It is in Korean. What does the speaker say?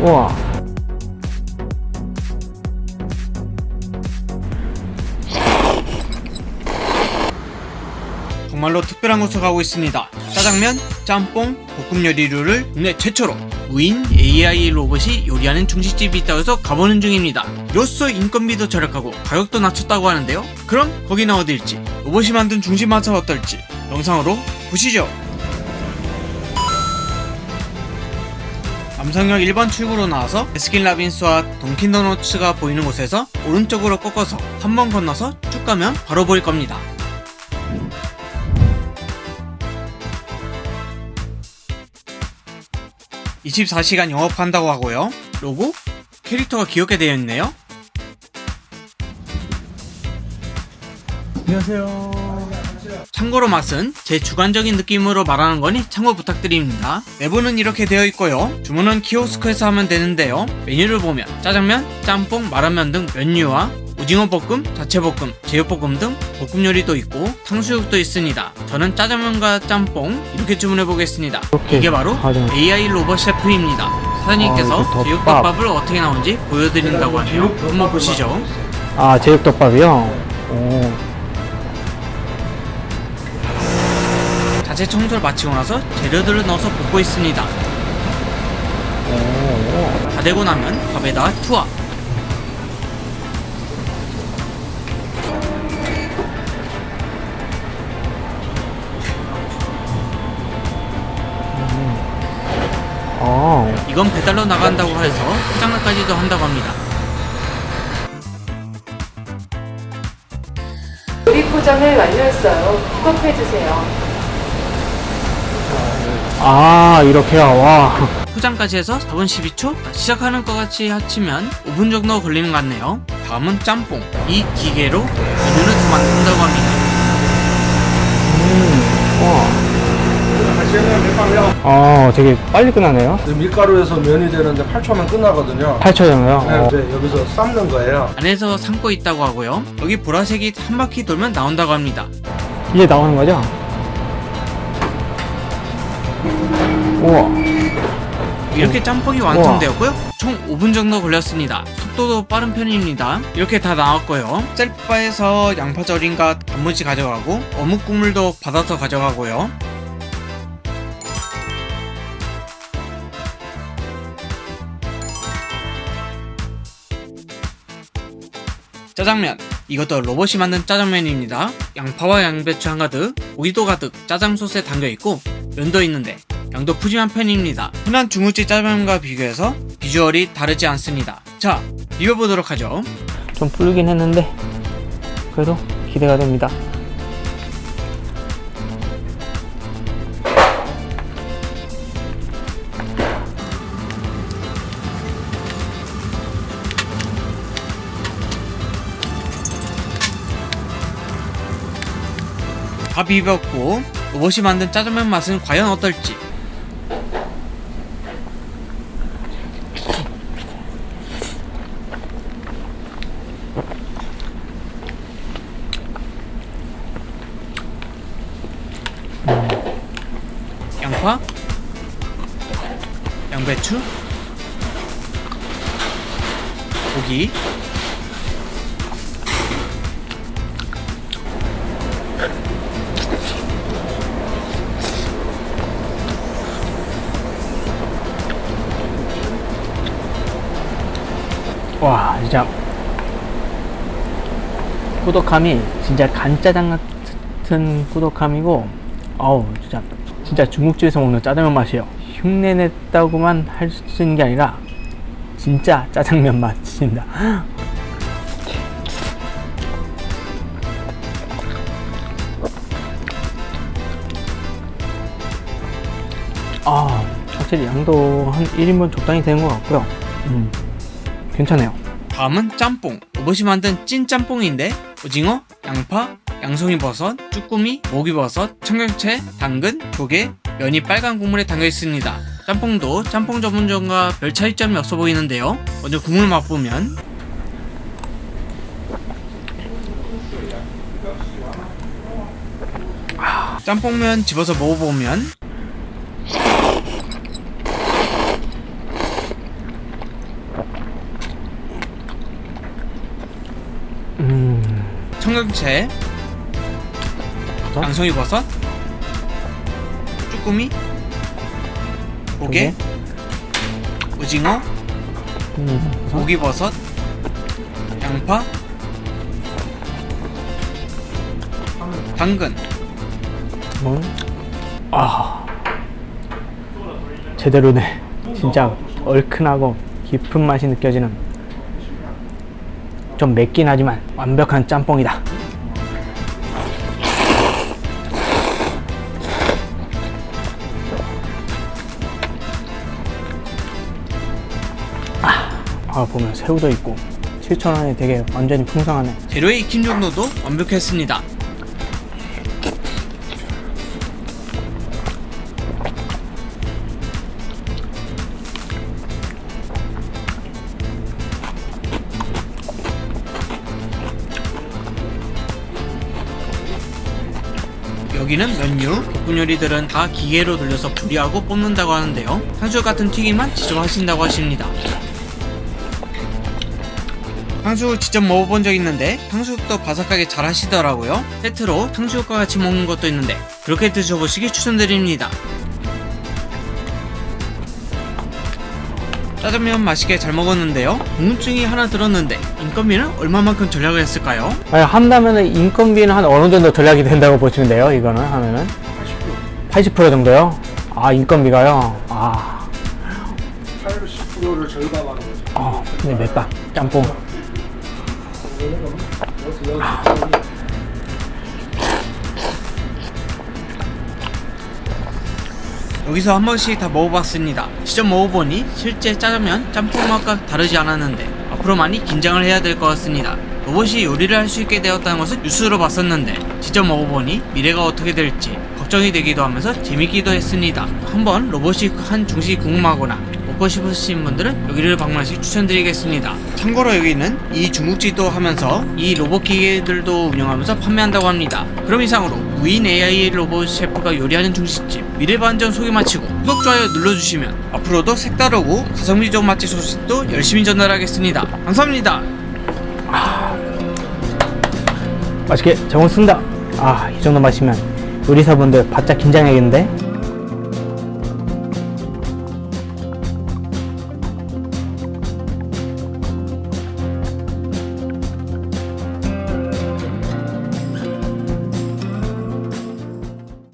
우와. 정말로 특별한 곳을 가고 있습니다. 짜장면, 짬뽕, 볶음 요리류를 국내 최초로 무인 AI 로봇이 요리하는 중식집이 있다고 해서 가보는 중입니다. 이로써 인건비도 절약하고 가격도 낮췄다고 하는데요. 그럼 거기는 어딜지, 로봇이 만든 중식 맛은 어떨지 영상으로 보시죠. 남성역 1번 출구로 나와서 베스킨 라빈스와 던킨도너츠가 보이는 곳에서 오른쪽으로 꺾어서 한 번 건너서 쭉 가면 바로 보일 겁니다. (24시간) 영업한다고 하고요 로고 캐릭터가 귀엽게 되어 있네요 안녕하세요. 참고로 맛은 제 주관적인 느낌으로 말하는 거니 참고 부탁드립니다. 내부는 이렇게 되어 있고요. 주문은 키오스크에서 하면 되는데요. 메뉴를 보면 짜장면, 짬뽕, 마라면 등 면류와 오징어 볶음, 자체 볶음, 제육 볶음 등 볶음 요리도 있고 탕수육도 있습니다. 저는 짜장면과 짬뽕 이렇게 주문해 보겠습니다. 이게 바로 가장- AI 로봇 셰프입니다. 사장님께서 아. 제육덮밥을 어떻게 나온지 보여드린다고 하네요. 한번 보시죠. 아, 제육덮밥이요? 오. 자체 청소를 마치고 나서 재료들을 넣어서 볶고 있습니다. 오. 다 되고 나면 밥에다가 투하 아, 이건 배달로 나간다고 해서 포장까지도 한다고 합니다 요리 포장을 완료했어요. 픽업해주세요. 아, 이렇게요. 와. 포장까지 해서 4분 12초 시작하는 것 같이 합치면 5분 정도 걸리는 것 같네요 다음은 짬뽕 이 기계로 메뉴를 더 만든다고 합니다 음, 와. 아, 아, 되게 빨리 끝나네요. 밀가루에서 면이 되는데 8초면 끝나거든요. 8초잖아요. 네, 어. 이제 여기서 삶는 거예요. 안에서 삶고 있다고 하고요 여기 보라색이 한 바퀴 돌면 나온다고 합니다 이제 나오는 거죠? 우와. 이렇게 짬뽕이 완성되었고요. 총 5분 정도 걸렸습니다. 속도도 빠른 편입니다. 이렇게 다 나왔고요. 셀프바에서 양파절임과 단무지 가져가고 어묵 국물도 받아서 가져가고요. 짜장면 이것도 로봇이 만든 짜장면입니다. 양파와 양배추 한가득, 오이도 가득 짜장 소스에 담겨 있고 면도 있는데 양도 푸짐한 편입니다. 흔한 중국집 짜장면과 비교해서 비주얼이 다르지 않습니다. 자, 비벼보도록 하죠. 좀 불긴 했는데, 그래도 기대가 됩니다. 다 비볐고 로봇이 만든 짜장면 맛은 과연 어떨지. 양파? 양배추? 고기 진짜. 꾸덕함이 진짜 간짜장 같은 꾸덕함이고, 어우, 진짜. 진짜 중국집에서 먹는 짜장면 맛이에요. 흉내 냈다고만 할 수 있는 게 아니라, 진짜 짜장면 맛입니다. 아, 확실히 양도 한 1인분 적당히 되는 것 같고요. 음, 괜찮아요. 다음은 짬뽕. 로봇이 만든 찐 짬뽕인데 오징어, 양파, 양송이 버섯, 쭈꾸미, 모기버섯, 청경채, 당근, 조개, 면이 빨간 국물에 담겨 있습니다. 짬뽕도 짬뽕 전문점과 별 차이점이 없어 보이는데요. 먼저 국물 맛보면 아, 짬뽕면 집어서 먹어보면 청경채, 버섯? 양송이 버섯, 쭈꾸미, 조개, 오징어, 음, 버섯? 고기 버섯, 양파, 당근, 뭐? 아 제대로네 진짜 얼큰하고 깊은 맛이 느껴지는 좀 맵긴 하지만 완벽한 짬뽕이다 아, 아 보면 새우도 있고 7,000원에 되게 완전히 풍성하네 재료의 익힘 정도도 완벽했습니다. 여기는 면류, 볶음 요리들은 다 기계로 돌려서 조리하고 뽑는다고 하는데요. 탕수육 같은 튀김만 직접 하신다고 하십니다. 탕수육 직접 먹어본 적 있는데 탕수육도 바삭하게 잘 하시더라고요. 세트로 탕수육과 같이 먹는 것도 있는데 그렇게 드셔보시기 추천드립니다. 짜장면 맛있게 잘 먹었는데요. 궁금증이 하나 들었는데 인건비는 얼마만큼 절약을 했을까요? 아니, 한다면은 인건비는 한 어느 정도 절약이 된다고 보시면 돼요. 이거는 하면은 80% 정도요. 아 인건비가요. 아, 80%를 절감하는 거죠. 어, 근데 맵다. 짬뽕. 여기서 한 번씩 다 먹어봤습니다. 직접 먹어보니 실제 짜장면, 짬뽕 맛과 다르지 않았는데 앞으로 많이 긴장을 해야 될 것 같습니다. 로봇이 요리를 할 수 있게 되었다는 것은 뉴스로 봤었는데 직접 먹어보니 미래가 어떻게 될지 걱정이 되기도 하면서 재밌기도 했습니다. 한번 로봇이 한 중식이 궁금하거나 먹고 싶으신 분들은 여기를 방문하시기 추천드리겠습니다. 참고로 여기는 이 중국집도 하면서 이 로봇 기계들도 운영하면서 판매한다고 합니다. 그럼 이상으로 무인 AI 로봇 셰프가 요리하는 중식집 미래반전 소개 마치고 구독, 좋아요 눌러주시면 앞으로도 색다르고 가성비 좋은 맛집 소식도 열심히 전달하겠습니다. 감사합니다. 맛있게 잘 먹습니다. 아, 이 정도 마시면 요리사분들 바짝 긴장해야겠는데?